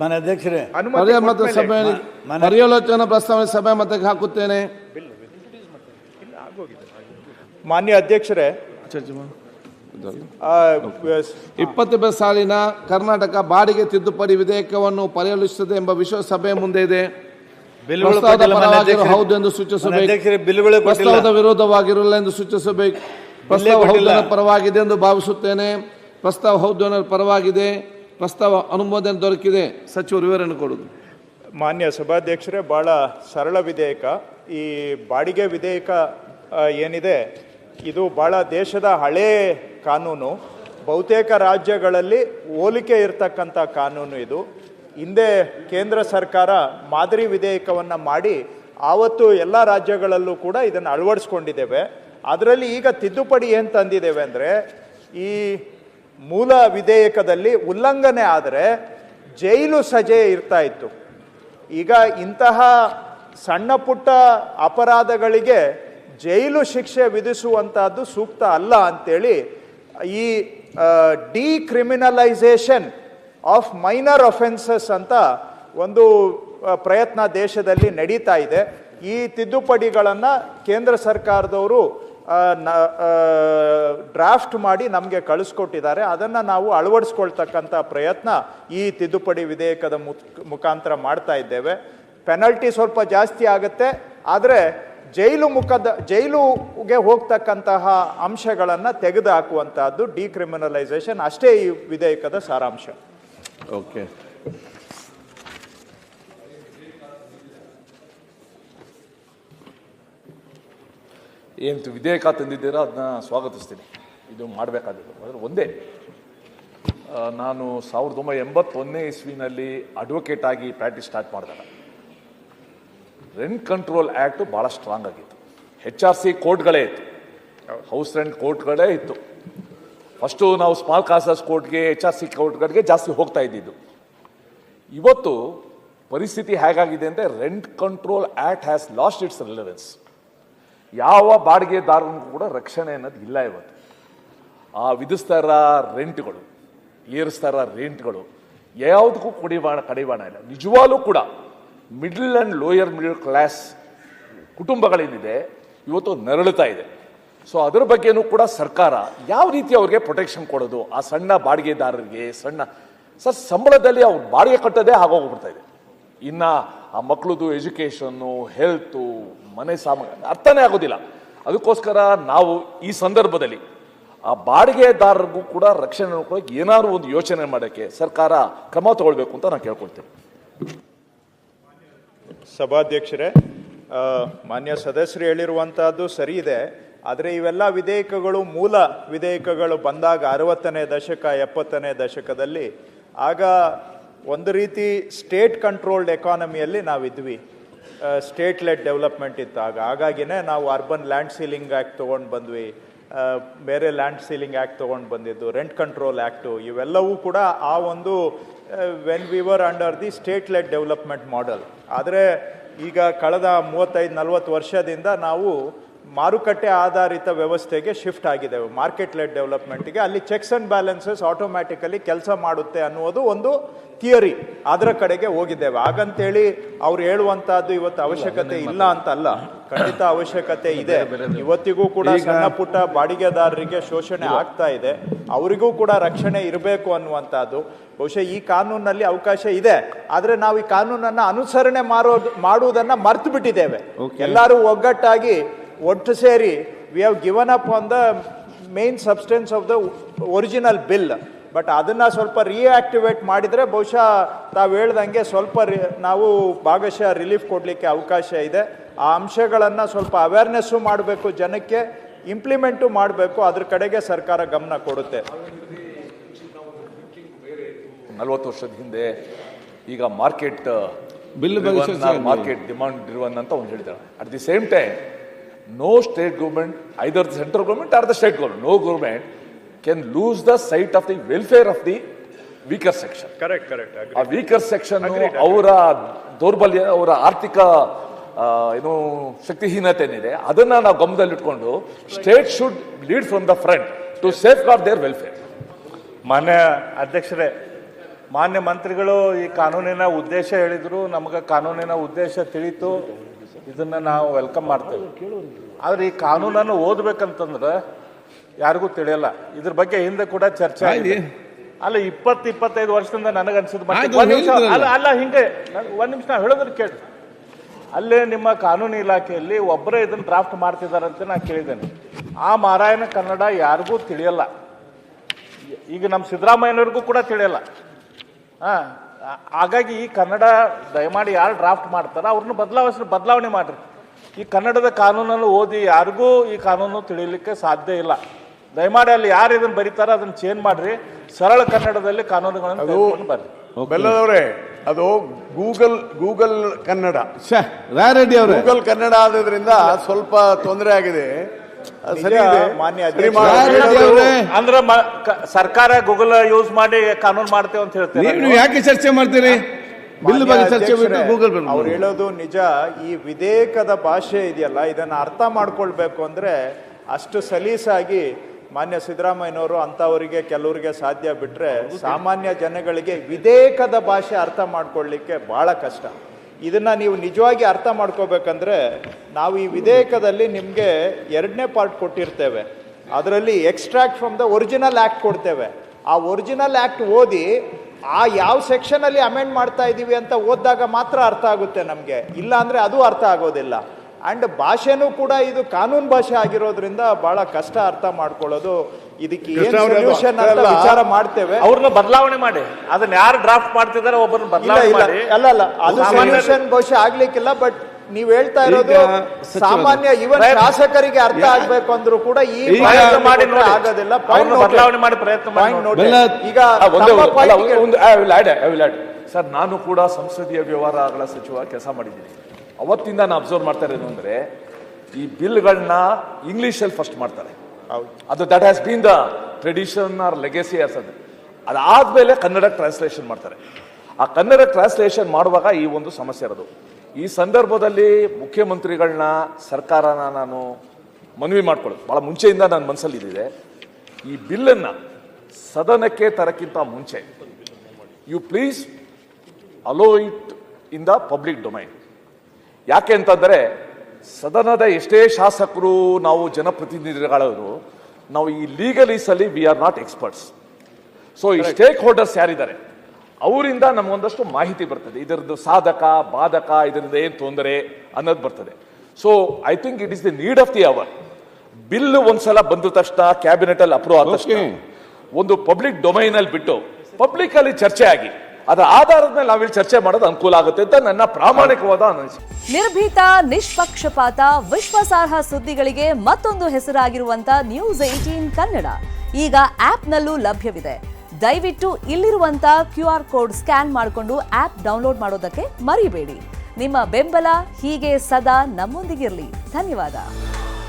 ಮಾನ್ಯ ಅಧ್ಯಕ್ಷರೇ ಅನುಮತಿ ಪರ್ಯಾಮತ ಸಭೆಯಲ್ಲಿ ಮನೆ- ಪರ್ಯಾಲೋಚನಾ ಪ್ರಸ್ತಾವನೆ ಸಭೆ ಮತಕ್ಕೆ ಹಾಕುತ್ತೇನೆ. ಮಾನ್ಯ ಅಧ್ಯಕ್ಷರೇ ಇಪ್ಪತ್ತು ಸಾಲಿನ ಕರ್ನಾಟಕ ಬಾಡಿಗೆ ತಿದ್ದುಪಡಿ ವಿಧೇಯಕವನ್ನು ಪರಿಗಣಿಸುತ್ತದೆ ಎಂಬ ವಿಶ್ವ ಸಭೆ ಮುಂದೆ ಇದೆ. ಹೌದು ಎಂದು ಸೂಚಿಸಬೇಕು. ಪ್ರಸ್ತಾವದ ವಿರೋಧವಾಗಿರಲ್ಲ ಎಂದು ಸೂಚಿಸಬೇಕು. ಪ್ರಸ್ತಾವ ಹೌದನ ಹೌದು ಪರವಾಗಿದೆ ಎಂದು ಭಾವಿಸುತ್ತೇನೆ. ಪ್ರಸ್ತಾವ ಹೌದನ ಪರವಾಗಿದೆ. ಪ್ರಸ್ತಾವ ಅನುಮೋದನೆ ದೊರಕಿದೆ, ಸಚಿವರು ವಿವರಣೆ ಕೊಡೋದು. ಮಾನ್ಯ ಸಭಾಧ್ಯಕ್ಷರೇ ಭಾಳ ಸರಳ ವಿಧೇಯಕ. ಈ ಬಾಡಿಗೆ ವಿಧೇಯಕ ಏನಿದೆ, ಇದು ಭಾಳ ದೇಶದ ಹಳೇ ಕಾನೂನು. ಬಹುತೇಕ ರಾಜ್ಯಗಳಲ್ಲಿ ಹೋಲಿಕೆ ಇರತಕ್ಕಂಥ ಕಾನೂನು ಇದು. ಹಿಂದೆ ಕೇಂದ್ರ ಸರ್ಕಾರ ಮಾದರಿ ವಿಧೇಯಕವನ್ನು ಮಾಡಿ, ಆವತ್ತು ಎಲ್ಲ ರಾಜ್ಯಗಳಲ್ಲೂ ಕೂಡ ಇದನ್ನು ಅಳವಡಿಸ್ಕೊಂಡಿದ್ದೇವೆ. ಅದರಲ್ಲಿ ಈಗ ತಿದ್ದುಪಡಿ ಏನು ತಂದಿದ್ದೇವೆ ಅಂದರೆ, ಈ ಮೂಲ ವಿಧೇಯಕದಲ್ಲಿ ಉಲ್ಲಂಘನೆ ಆದರೆ ಜೈಲು ಸಜೆ ಇರ್ತಾ ಇತ್ತು. ಈಗ ಇಂತಹ ಸಣ್ಣ ಪುಟ್ಟ ಅಪರಾಧಗಳಿಗೆ ಜೈಲು ಶಿಕ್ಷೆ ವಿಧಿಸುವಂತಹದ್ದು ಸೂಕ್ತ ಅಲ್ಲ ಅಂತೇಳಿ ಈ ಡಿಕ್ರಿಮಿನಲೈಸೇಷನ್ ಆಫ್ ಮೈನರ್ ಅಫೆನ್ಸಸ್ ಅಂತ ಒಂದು ಪ್ರಯತ್ನ ದೇಶದಲ್ಲಿ ನಡೀತಾ ಇದೆ. ಈ ತಿದ್ದುಪಡಿಗಳನ್ನು ಕೇಂದ್ರ ಸರ್ಕಾರದವರು ಡ್ರಾಫ್ಟ್ ಮಾಡಿ ನಮಗೆ ಕಳಿಸ್ಕೊಟ್ಟಿದ್ದಾರೆ. ಅದನ್ನು ನಾವು ಅಳವಡಿಸ್ಕೊಳ್ತಕ್ಕಂಥ ಪ್ರಯತ್ನ ಈ ತಿದ್ದುಪಡಿ ವಿಧೇಯಕದ ಮುಖ- ಮುಖಾಂತರ ಮಾಡ್ತಾ ಇದ್ದೇವೆ. ಪೆನಲ್ಟಿ ಸ್ವಲ್ಪ ಜಾಸ್ತಿ ಆಗುತ್ತೆ. ಆದರೆ ಜೈಲು ಮುಖದ, ಜೈಲುಗೆ ಹೋಗ್ತಕ್ಕಂತಹ ಅಂಶಗಳನ್ನು ತೆಗೆದುಹಾಕುವಂತಹದ್ದು ಡಿಕ್ರಿಮಿನಲೈಸೇಷನ್ ಅಷ್ಟೇ ಈ ವಿಧೇಯಕದ ಸಾರಾಂಶ. ಓಕೆ ಏನು ವಿಧೇಯಕ ತಂದಿದ್ದೀರಾ ಅದನ್ನ ಸ್ವಾಗತಿಸ್ತೀನಿ. ಇದು ಮಾಡಬೇಕಾದದ್ದು. ಆದರೆ ಒಂದೇ. ನಾನು ಸಾವಿರದ ಒಂಬೈನೂರ ಎಂಬತ್ತೊಂದನೇ ಇಸ್ವಿನಲ್ಲಿ ಅಡ್ವೊಕೇಟ್ ಆಗಿ ಪ್ರಾಕ್ಟೀಸ್ ಸ್ಟಾರ್ಟ್ ಮಾಡಿದಾಗ ರೆಂಟ್ ಕಂಟ್ರೋಲ್ ಆ್ಯಕ್ಟು ಭಾಳ ಸ್ಟ್ರಾಂಗ್ ಆಗಿತ್ತು. ಹೆಚ್ ಆರ್ ಸಿ ಕೋರ್ಟ್ಗಳೇ ಇತ್ತು. ಹೌಸ್ ರೆಂಟ್ ಕೋರ್ಟ್ಗಳೇ ಇತ್ತು. ಫಸ್ಟು ನಾವು ಸ್ಮಾಲ್ ಕಾಸಸ್ ಕೋರ್ಟ್ಗೆ ಎಚ್ ಆರ್ ಸಿ ಕೋರ್ಟ್ಗಳಿಗೆ ಜಾಸ್ತಿ ಹೋಗ್ತಾ ಇದ್ದಿದ್ದು. ಇವತ್ತು ಪರಿಸ್ಥಿತಿ ಹೇಗಾಗಿದೆ ಅಂದರೆ rent control act has lost its relevance ಯಾವ ಬಾಡಿಗೆದಾರನಿಗೂ ಕೂಡ ರಕ್ಷಣೆ ಅನ್ನೋದು ಇಲ್ಲ ಇವತ್ತು. ಆ ವಿಧಿಸ್ತಾ ಇರೋ ರೆಂಟ್ಗಳು ಏರಿಸ್ತಾ ಇರೋ ರೆಂಟ್ಗಳು ಯಾವುದಕ್ಕೂ ಕಡಿವಾಣ ಕಡಿವಾಣ ಇಲ್ಲ. ನಿಜವಾಗ್ಲೂ ಕೂಡ middle and lower middle class ಕುಟುಂಬಗಳೇನಿದೆ ಇವತ್ತು ನರಳುತ್ತಾ ಇದೆ. ಸೊ ಅದರ ಬಗ್ಗೆನೂ ಕೂಡ ಸರ್ಕಾರ ಯಾವ ರೀತಿ ಅವ್ರಿಗೆ ಪ್ರೊಟೆಕ್ಷನ್ ಕೊಡೋದು? ಆ ಸಣ್ಣ ಬಾಡಿಗೆದಾರರಿಗೆ, ಸಣ್ಣ ಸರ್ ಸಂಬಳದಲ್ಲಿ ಅವ್ರು ಬಾಡಿಗೆ ಕಟ್ಟೋದೇ ಆಗೋಗ್ಬಿಡ್ತಾ ಇದೆ. ಇನ್ನ ಆ ಮಕ್ಕಳದು ಎಜುಕೇಷನ್ನು, ಹೆಲ್ತು, ಮನೆ ಸಾಮಾನು ಅರ್ಥನೇ ಆಗೋದಿಲ್ಲ. ಅದಕ್ಕೋಸ್ಕರ ನಾವು ಈ ಸಂದರ್ಭದಲ್ಲಿ ಆ ಬಾಡಿಗೆದಾರರಿಗೂ ಕೂಡ ರಕ್ಷಣೆ ನೋಡ್ಕೊಳಕ್ಕೆ ಏನಾದ್ರು ಒಂದು ಯೋಚನೆ ಮಾಡೋಕ್ಕೆ ಸರ್ಕಾರ ಕ್ರಮ ತಗೊಳ್ಬೇಕು ಅಂತ ನಾನು ಕೇಳ್ಕೊಳ್ತೇನೆ. ಸಭಾಧ್ಯಕ್ಷರೇ ಮಾನ್ಯ ಸದಸ್ಯರು ಹೇಳಿರುವಂತಹದ್ದು ಸರಿ ಇದೆ. ಆದರೆ ಇವೆಲ್ಲ ವಿಧೇಯಕಗಳು ಮೂಲ ವಿಧೇಯಕಗಳು ಬಂದಾಗ ಅರವತ್ತನೇ ದಶಕ, ಎಪ್ಪತ್ತನೇ ದಶಕದಲ್ಲಿ ಆಗ ಒಂದು ರೀತಿ ಸ್ಟೇಟ್ ಕಂಟ್ರೋಲ್ಡ್ ಎಕಾನಮಿಯಲ್ಲಿ ನಾವಿದ್ವಿ. ಸ್ಟೇಟ್ ಲೆಡ್ ಡೆವಲಪ್ಮೆಂಟ್ ಇತ್ತು ಆಗ ಹಾಗಾಗಿನೇ ನಾವು ಅರ್ಬನ್ ಲ್ಯಾಂಡ್ ಸೀಲಿಂಗ್ ಆ್ಯಕ್ಟ್ ತೊಗೊಂಡು ಬಂದ್ವಿ. ಬೇರೆ ಲ್ಯಾಂಡ್ ಸೀಲಿಂಗ್ ಆ್ಯಕ್ಟ್ ತೊಗೊಂಡು ಬಂದಿದ್ದು ರೆಂಟ್ ಕಂಟ್ರೋಲ್ ಆ್ಯಕ್ಟು ಇವೆಲ್ಲವೂ ಕೂಡ ಆ ಒಂದು when we were under the state led development model ಆದರೆ ಈಗ ಕಳೆದ ಮೂವತ್ತೈದು ನಲವತ್ತು ವರ್ಷದಿಂದ ನಾವು ಮಾರುಕಟ್ಟೆ ಆಧಾರಿತ ವ್ಯವಸ್ಥೆಗೆ ಶಿಫ್ಟ್ ಆಗಿದೆ. ಮಾರ್ಕೆಟ್ ಲೆಡ್ ಡೆವಲಪ್ಮೆಂಟ್ಗೆ ಅಲ್ಲಿ ಚೆಕ್ಸ್ ಅಂಡ್ ಬ್ಯಾಲೆನ್ಸಸ್ ಆಟೋಮ್ಯಾಟಿಕಲಿ ಕೆಲಸ ಮಾಡುತ್ತೆ ಅನ್ನುವುದು ಒಂದು ಥಿಯರಿ ಅದರ ಕಡೆಗೆ ಹೋಗಿದ್ದೇವೆ. ಹಾಗಂತೇಳಿ ಅವ್ರು ಹೇಳುವಂತಹದ್ದು ಇವತ್ತು ಅವಶ್ಯಕತೆ ಇಲ್ಲ ಅಂತ ಅಲ್ಲ ಖಂಡಿತ ಅವಶ್ಯಕತೆ ಇದೆ. ಇವತ್ತಿಗೂ ಕೂಡ ಸಣ್ಣ ಪುಟ್ಟ ಬಾಡಿಗೆದಾರರಿಗೆ ಶೋಷಣೆ ಆಗ್ತಾ ಇದೆ. ಅವರಿಗೂ ಕೂಡ ರಕ್ಷಣೆ ಇರಬೇಕು ಅನ್ನುವಂಥದ್ದು ಬಹುಶಃ ಈ ಕಾನೂನಲ್ಲಿ ಅವಕಾಶ ಇದೆ. ಆದ್ರೆ ನಾವು ಈ ಕಾನೂನನ್ನ ಅನುಸರಣೆ ಮಾಡೋದು ಮಾಡುವುದನ್ನ ಮರ್ತು ಬಿಟ್ಟಿದ್ದೇವೆ ಎಲ್ಲರೂ ಒಗ್ಗಟ್ಟಾಗಿ ಒಟ್ಟು ಸೇರಿ we have given up on the main substance of the original bill but ಅದನ್ನ ಸ್ವಲ್ಪ ರಿಯಾಕ್ಟಿವೇಟ್ ಮಾಡಿದ್ರೆ ಬಹುಶಃ ತಾವು ಹೇಳ್ದಂಗೆ ಸ್ವಲ್ಪ ರಿ- ನಾವು ಭಾಗಶಃ ರಿಲೀಫ್ ಕೊಡಲಿಕ್ಕೆ ಅವಕಾಶ ಇದೆ. ಆ ಅಂಶಗಳನ್ನು ಸ್ವಲ್ಪ ಅವೇರ್ನೆಸ್ಸು ಮಾಡಬೇಕು ಜನಕ್ಕೆ ಇಂಪ್ಲಿಮೆಂಟು ಮಾಡಬೇಕು ಅದ್ರ ಕಡೆಗೆ ಸರ್ಕಾರ ಗಮನ ಕೊಡುತ್ತೆ. ನಲವತ್ತು ವರ್ಷದ ಹಿಂದೆ ಈಗ ಮಾರ್ಕೆಟ್ ಬಿಲ್ ಮಾರ್ಕೆಟ್ ಡಿಮಾಂಡ್ ಇರುವಂತ ಅಂತ ಒಂದು ಹೇಳ್ತಾರೆ. At the same time no state government either the central government or the state government no government can lose the sight of the welfare of the weaker section correct correct ಆ weaker section. ಅವರ ದೌರ್ಬಲ್ಯ ಅವರ ಆರ್ಥಿಕ ಏನು ಶಕ್ತಿಹೀನತೆ ಏನಿದೆ ಅದನ್ನ ನಾವು ಗಮನದಲ್ಲಿಟ್ಕೊಂಡು state should lead from the front to safeguard their welfare ಮಾನ್ಯ ಅಧ್ಯಕ್ಷರೇ ಮಾನ್ಯ ಮಂತ್ರಿಗಳು ಈ ಕಾನೂನಿನ ಉದ್ದೇಶ ಹೇಳಿದ್ರು ನಮಗೆ ಕಾನೂನಿನ ಉದ್ದೇಶ ತಿಳಿತು. ಇದನ್ನ ನಾವು ವೆಲ್ಕಮ್ ಮಾಡ್ತೇವೆ. ಆದ್ರೆ ಈ ಕಾನೂನನ್ನು ಓದ್ಬೇಕಂತಂದ್ರೆ ಯಾರಿಗೂ ತಿಳಿಯಲ್ಲ. ಇದ್ರ ಬಗ್ಗೆ ಹಿಂದೆ ಕೂಡ ಚರ್ಚೆ ಆಗಿದೆ. ಅಲ್ಲ ಇಪ್ಪತ್ತು ಇಪ್ಪತ್ತೈದು ವರ್ಷದಿಂದ ನನಗೆ ಆಯ್ತು, ಮಟ್ಟಿಗೆ ಒಂದ್ ನಿಮಿಷ ಅಲ್ಲ ಅಲ್ಲ ಹಿಂಗೆ. ಒಂದ್ ನಿಮಿಷ ನಾವು ಹೇಳೋದ್ರ ಕೇಳಿ ಅಲ್ಲೇ ನಿಮ್ಮ ಕಾನೂನು ಇಲಾಖೆಯಲ್ಲಿ ಒಬ್ಬರೇ ಇದನ್ನ ಡ್ರಾಫ್ಟ್ ಮಾಡ್ತಿದಾರಂತ ನಾ ಕೇಳಿದ್ದೇನೆ. ಆ ಮಾರಾಯಣ ಕನ್ನಡ ಯಾರಿಗೂ ತಿಳಿಯಲ್ಲ. ಈಗ ನಮ್ಮ ಸಿದ್ದರಾಮಯ್ಯನವ್ರಿಗೂ ಕೂಡ ತಿಳಿಯಲ್ಲ. ಹಾ. ಹಾಗಾಗಿ ಈ ಕನ್ನಡ ದಯಮಾಡಿ ಯಾರು ಡ್ರಾಫ್ಟ್ ಮಾಡ್ತಾರೋ ಅವ್ರನ್ನ ಬದಲಾವಣೆ ಬದಲಾವಣೆ ಮಾಡ್ರಿ. ಈ ಕನ್ನಡದ ಕಾನೂನನ್ನು ಓದಿ ಯಾರಿಗೂ ಈ ಕಾನೂನು ತಿಳಿಯಲಿಕ್ಕೆ ಸಾಧ್ಯ ಇಲ್ಲ. ದಯಮಾಡಿ ಅಲ್ಲಿ ಯಾರು ಇದನ್ನು ಬರೀತಾರ ಅದನ್ನ ಚೇಂಜ್ ಮಾಡ್ರಿ. ಸರಳ ಕನ್ನಡದಲ್ಲಿ ಕಾನೂನುಗಳನ್ನು ಬರ್ರಿ. ಬೆಲ್ಲದವ್ರೆ ಅದು ಗೂಗಲ್ ಗೂಗಲ್ ಕನ್ನಡ. ಛೇ ರಾಯರೆಡ್ಡಿ ಅವರೇ. ಗೂಗಲ್ ಕನ್ನಡ ಆದ್ರಿಂದ ಸ್ವಲ್ಪ ತೊಂದರೆ ಆಗಿದೆ. ಸರಿ ಮಾನ್ಯ ಅಂದ್ರೆ ಸರ್ಕಾರ ಗೂಗಲ್ ಯೂಸ್ ಮಾಡಿ ಕಾನೂನು ಮಾಡ್ತೇವೆ ಅಂತ ಹೇಳ್ತೀವಿ ನೀವು ಯಾಕೆ ಚರ್ಚೆ ಮಾಡ್ತೀರಿ? ಬಿಲ್ ಬಗ್ಗೆ ಚರ್ಚೆ ಬಿಟ್ಟು ಗೂಗಲ್ ಅವ್ರು ಹೇಳೋದು ನಿಜ. ಈ ವಿಧೇಯಕದ ಭಾಷೆ ಇದೆಯಲ್ಲ ಇದನ್ನ ಅರ್ಥ ಮಾಡ್ಕೊಳ್ಬೇಕು ಅಂದ್ರೆ ಅಷ್ಟು ಸಲೀಸಾಗಿ ಮಾನ್ಯ ಸಿದ್ದರಾಮಯ್ಯನವರು ಅಂತವರಿಗೆ ಕೆಲವರಿಗೆ ಸಾಧ್ಯ ಬಿಟ್ರೆ ಸಾಮಾನ್ಯ ಜನಗಳಿಗೆ ವಿಧೇಯಕದ ಭಾಷೆ ಅರ್ಥ ಮಾಡ್ಕೊಳ್ಳಿಕ್ಕೆ ಬಹಳ ಕಷ್ಟ. ಇದನ್ನ ನೀವು ನಿಜವಾಗಿ ಅರ್ಥ ಮಾಡ್ಕೋಬೇಕಂದ್ರೆ ನಾವು ಈ ವಿಧೇಯಕದಲ್ಲಿ ನಿಮಗೆ ಎರಡನೇ ಪಾರ್ಟ್ ಕೊಟ್ಟಿರ್ತೇವೆ. ಅದರಲ್ಲಿ extract from the original act ಕೊಡ್ತೇವೆ. ಆ ಒರಿಜಿನಲ್ ಆ್ಯಕ್ಟ್ ಓದಿ ಆ ಯಾವ ಸೆಕ್ಷನಲ್ಲಿ ಅಮೆಂಡ್ ಮಾಡ್ತಾ ಇದ್ದೀವಿ ಅಂತ ಓದಿದಾಗ ಮಾತ್ರ ಅರ್ಥ ಆಗುತ್ತೆ ನಮಗೆ. ಇಲ್ಲ ಅಂದ್ರೆ ಅದು ಅರ್ಥ ಆಗೋದಿಲ್ಲ. ಅಂಡ್ ಭಾಷೆನೂ ಕೂಡ ಇದು ಕಾನೂನು ಭಾಷೆ ಆಗಿರೋದ್ರಿಂದ ಬಹಳ ಕಷ್ಟ ಅರ್ಥ ಮಾಡ್ಕೊಳ್ಳೋದು. ಇದಕ್ಕೆ ಸೊಲ್ಯೂಷನ್ ಅಂತ ಅಲ್ಲ. ವಿಚಾರ ಮಾಡ್ತೇವೆ. ಅವ್ರನ್ನ ಬದಲಾವಣೆ ಮಾಡಿ. ಅದನ್ನ ಯಾರು ಡ್ರಾಫ್ಟ್ ಮಾಡ್ತಿದ್ದಾರೆ ಒಬ್ಬರನ್ನ ಬದಲಾವಣೆ ಮಾಡಿ. ಅಲ್ಲ ಅಲ್ಲ. ಅದು ಸೊಲ್ಯೂಷನ್ ಬಹುಶಃ ಆಗ್ಲಿಕ್ಕಿಲ್ಲ ಬಟ್ ನೀವ್ ಹೇಳ್ತಾ ಇರೋದು ಸಾಮಾನ್ಯ ಇವನ್ ಶಾಸಕರಿಗೆ ಅರ್ಥ ಆಗ್ಬೇಕು ಅಂದ್ರೂ ಕೂಡ ಈ ಪ್ರಯತ್ನ ಮಾಡಿ ನೋಡಿ. ಆಗೋದಿಲ್ಲ. ಅವ್ರನ್ನ ಬದಲಾವಣೆ ಮಾಡಿ ಪ್ರಯತ್ನ ಮಾಡಿ ನೋಡಿ. ಈಗ. ಸರ್ ನಾನು ಕೂಡ ಸಂಸದೀಯ ವ್ಯವಹಾರಗಳ ಸಚಿವ ಕೆಲಸ ಮಾಡಿದ್ದೀನಿ. ಅವತ್ತಿಂದ ನಾನು ಅಬ್ಸರ್ವ್ ಮಾಡ್ತಾ ಇರೋದು ಅಂದ್ರೆ ಈ ಬಿಲ್ಗಳನ್ನ ಇಂಗ್ಲೀಷಲ್ಲಿ ಫಸ್ಟ್ ಮಾಡ್ತಾರೆ. ಅದು that has been the tradition or legacy as ಅದು. ಅದಾದ್ಮೇಲೆ ಕನ್ನಡ ಟ್ರಾನ್ಸ್ಲೇಷನ್ ಮಾಡ್ತಾರೆ. ಆ ಕನ್ನಡ ಟ್ರಾನ್ಸ್ಲೇಷನ್ ಮಾಡುವಾಗ ಈ ಒಂದು ಸಮಸ್ಯೆ ಇರೋದು. ಈ ಸಂದರ್ಭದಲ್ಲಿ ಮುಖ್ಯಮಂತ್ರಿಗಳನ್ನ ಸರ್ಕಾರನ ನಾನು ಮನವಿ ಮಾಡ್ಕೊಳ್ಳೋದು. ಭಾಳ ಮುಂಚೆಯಿಂದ ನನ್ನ ಮನಸ್ಸಲ್ಲಿ ಇದಿದೆ. ಈ ಬಿಲ್ಲನ್ನು ಸದನಕ್ಕೆ ತರಕ್ಕಿಂತ ಮುಂಚೆ you please allow it in the public domain ಯಾಕೆ ಅಂತಂದರೆ ಸದನದ ಎಷ್ಟೇ ಶಾಸಕರು ನಾವು ಜನಪ್ರತಿನಿಧಿಗಳವರು ನಾವು ಈ ಲೀಗಲೀಸಲ್ಲಿ we are not experts so ಈ ಸ್ಟೇಕ್ ಹೋಲ್ಡರ್ಸ್ ಯಾರಿದ್ದಾರೆ? ಅವರಿಂದ ನಮಗೊಂದಷ್ಟು ಮಾಹಿತಿ ಬರ್ತದೆ. ಇದರದ್ದು ಸಾಧಕ ಬಾಧಕ ಇದರಿಂದ ಏನು ತೊಂದರೆ ಅನ್ನೋದು ಬರ್ತದೆ. So I think it is the need of the hour bill ಒಂದ್ಸಲ ಬಂದ ತಕ್ಷಣ ಕ್ಯಾಬಿನೆಟ್ ಅಲ್ಲಿ ಅಪ್ರೂವ್ ಆದ ತಕ್ಷಣ ಒಂದು ಪಬ್ಲಿಕ್ ಡೊಮೈನ್ ಅಲ್ಲಿ ಬಿಟ್ಟು ಪಬ್ಲಿಕ್ ಅಲ್ಲಿ ಚರ್ಚೆ ಆಗಿ ಅದರ ಆಧಾರದ ಮೇಲೆ ನಾವಿಲ್ಲಿ ಚರ್ಚೆ ಮಾಡೋದು ಅನುಕೂಲ ಆಗುತ್ತೆ ಅಂತ ನನ್ನ ಪ್ರಾಮಾಣಿಕವಾದ ಅನಿಸಿಕೆ. ನಿರ್ಭೀತ, ನಿಷ್ಪಕ್ಷಪಾತ, ವಿಶ್ವಾಸಾರ್ಹ ಸುದ್ದಿಗಳಿಗೆ ಮತ್ತೊಂದು ಹೆಸರಾಗಿರುವಂತ ನ್ಯೂಸ್ ಏಟೀನ್ ಕನ್ನಡ. ಈಗ ಆಪ್ನಲ್ಲೂ ಲಭ್ಯವಿದೆ. ದಯವಿಟ್ಟು ಇಲ್ಲಿರುವಂತ ಕ್ಯೂ ಆರ್ ಕೋಡ್ ಸ್ಕ್ಯಾನ್ ಮಾಡಿಕೊಂಡು ಆಪ್ ಡೌನ್ಲೋಡ್ ಮಾಡೋದಕ್ಕೆ ಮರಿಬೇಡಿ. ನಿಮ್ಮ ಬೆಂಬಲ ಹೀಗೆ ಸದಾ ನಮ್ಮೊಂದಿಗಿರಲಿ. ಧನ್ಯವಾದ.